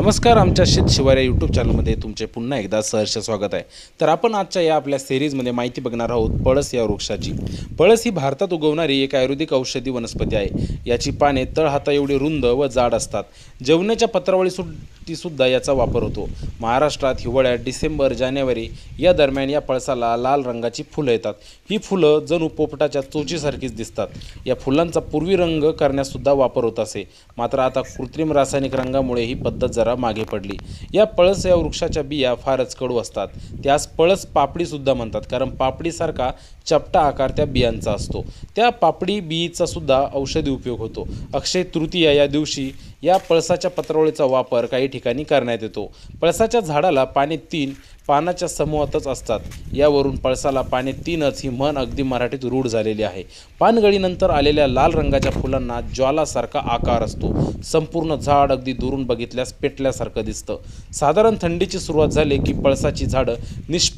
नमस्कार आमच्या शेत शिवाऱ्या यूट्यूब चॅनलमध्ये तुमचे पुन्हा एकदा सहर्ष स्वागत आहे. तर आपण आजच्या या आपल्या सिरीजमध्ये माहिती बघणार आहोत पळस या वृक्षाची. पळस ही भारतात उगवणारी एक आयुर्वेदिक औषधी वनस्पती आहे. याची पाने तळहाता एवढी रुंद व जाड असतात. जेवणाच्या पत्रावळी सुद्धा याचा वापर होतो. महाराष्ट्रात हिवाळ्यात डिसेंबर जानेवारी या दरम्यान या पळसाला लाल रंगाची फुलं येतात. ही फुलं जणू पोपटाच्या चोचीसारखीच दिसतात. या फुलांचा पूर्वी रंग करण्यासुद्धा वापर होत असे. मात्र आता कृत्रिम रासायनिक रंगामुळे ही पद्धत जरा मागे पडली. या पळस या वृक्षाच्या बिया फारच कडू असतात. त्यास पळस पापडीसुद्धा म्हणतात. कारण पापडीसारखा चपटा आकार त्या बियांचा असतो. त्या पापडी बिईचा सुद्धा औषधी उपयोग होतो. अक्षय तृतीया या दिवशी या पळसाच्या पत्रावळीचा वापर काही ठिकाणी करण्यात येतो. पळसाच्या झाडाला पाने तीन पानाच्या समूहातच असतात. यावरून पळसाला पाने तीनच ही म्हण अगदी मराठीत रूढ झालेली आहे. पानगळीनंतर आलेल्या लाल रंगाच्या फुलांना ज्वालासारखा आकार असतो. संपूर्ण झाड अगदी दुरून बघितल्यास पेटल्यासारखं दिसतं. साधारण थंडीची सुरुवात झाली की पळसाची झाडं निष्प